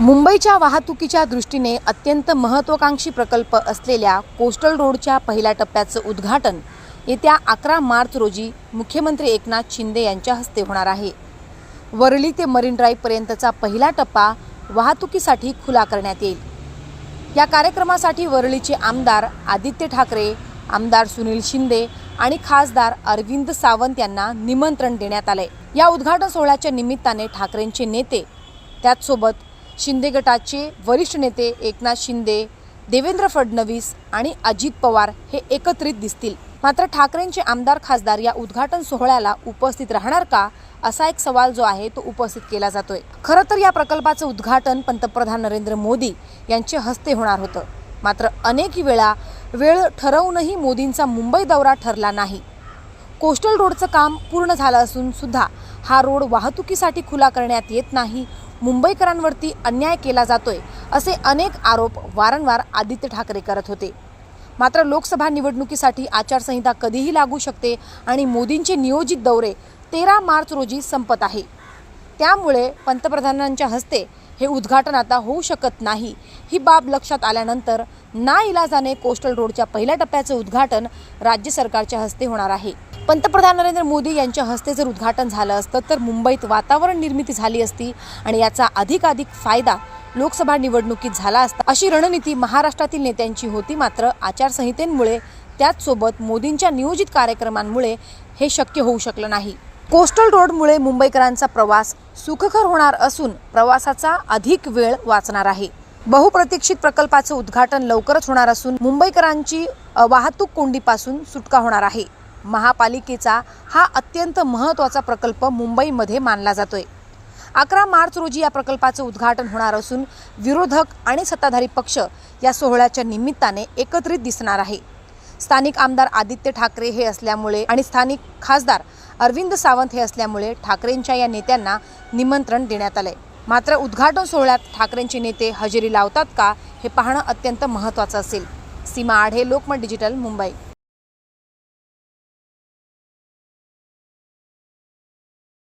मुंबईच्या वाहतुकीच्या दृष्टीने अत्यंत महत्त्वाकांक्षी प्रकल्प असलेल्या कोस्टल रोडच्या पहिल्या टप्प्याचं उद्घाटन येत्या अकरा मार्च रोजी मुख्यमंत्री एकनाथ शिंदे यांच्या हस्ते होणार आहे. वरळी ते मरीन ड्राईव्हपर्यंतचा पहिला टप्पा वाहतुकीसाठी खुला करण्यात येईल. या कार्यक्रमासाठी वरळीचे आमदार आदित्य ठाकरे आमदार सुनील शिंदे आणि खासदार अरविंद सावंत यांना निमंत्रण देण्यात आले या उद्घाटन सोहळ्याच्या निमित्ताने ठाकरेंचे नेते त्याचसोबत शिंदे गटाचे वरिष्ठ नेते एकनाथ शिंदे देवेंद्र फडणवीस आणि अजित पवार हे एकत्रित दिसतील. मात्र ठाकरेंचे आमदार खासदार या उद्घाटन सोहळ्याला उपस्थित राहणार का? असा एक सवाल जो आहे तो उपस्थित केला जातोय. खरं तर या प्रकल्पाचं उद्घाटन पंतप्रधान नरेंद्र मोदी यांच्या हस्ते होणार होतं. मात्र अनेक वेळा वेळ ठरवूनही मोदींचा मुंबई दौरा ठरला नाही. कोस्टल रोडचं काम पूर्ण झालं असून सुद्धा हा रोड वाहतुकीसाठी खुला करण्यात येत नाही मुंबईकरांवरती अन्याय केला जातोय असे अनेक आरोप वारंवार आदित्य ठाकरे करत होते. मात्र लोकसभा निवडणुकीसाठी आचारसंहिता कधीही लागू शकते आणि मोदींचे नियोजित दौरे तेरा मार्च रोजी संपत आहे. त्यामुळे पंतप्रधानांच्या हस्ते हे उद्घाटन आता होऊ शकत नाही. ही बाब लक्षात आल्यानंतर ना इलाजाने कोस्टल रोडच्या पहिल्या टप्प्याचं उद्घाटन राज्य सरकारच्या हस्ते होणार आहे. पंतप्रधान नरेंद्र मोदी यांच्या हस्ते जर उद्घाटन झालं असतं तर मुंबईत वातावरण निर्मिती झाली असती आणि याचा अधिकाधिक फायदा लोकसभा निवडणुकीत झाला असता. अशी रणनीती महाराष्ट्रातील नेत्यांची होती मात्र आचारसंहितेमुळे त्याचसोबत मोदींच्या नियोजित कार्यक्रमांमुळे हे शक्य होऊ शकलं नाही. कोस्टल रोडमुळे मुंबईकरांचा प्रवास सुखकर होणार असून प्रवासाचा अधिक वेळ वाचणार आहे. बहुप्रतीक्षित प्रकल्पाचं उद्घाटन लवकरच होणार असून मुंबईकरांची वाहतूक कोंडीपासून सुटका होणार आहे. महापालिकेचा हा अत्यंत महत्त्वाचा प्रकल्प मुंबईमध्ये मानला जातोय. अकरा मार्च रोजी या प्रकल्पाचं उद्घाटन होणार असून विरोधक आणि सत्ताधारी पक्ष या सोहळ्याच्या निमित्ताने एकत्रित दिसणार आहे. स्थानिक आमदार आदित्य ठाकरे हे असल्यामुळे आणि स्थानिक खासदार अरविंद सावंत हे असल्यामुळे ठाकरेंच्या या नेत्यांना निमंत्रण देण्यात आलंय. मात्र उद्घाटन सोहळ्यात ठाकरेंचे नेते हजेरी लावतात का हे पाहणं अत्यंत महत्त्वाचं असेल. सीमा आढे लोकमत डिजिटल मुंबई.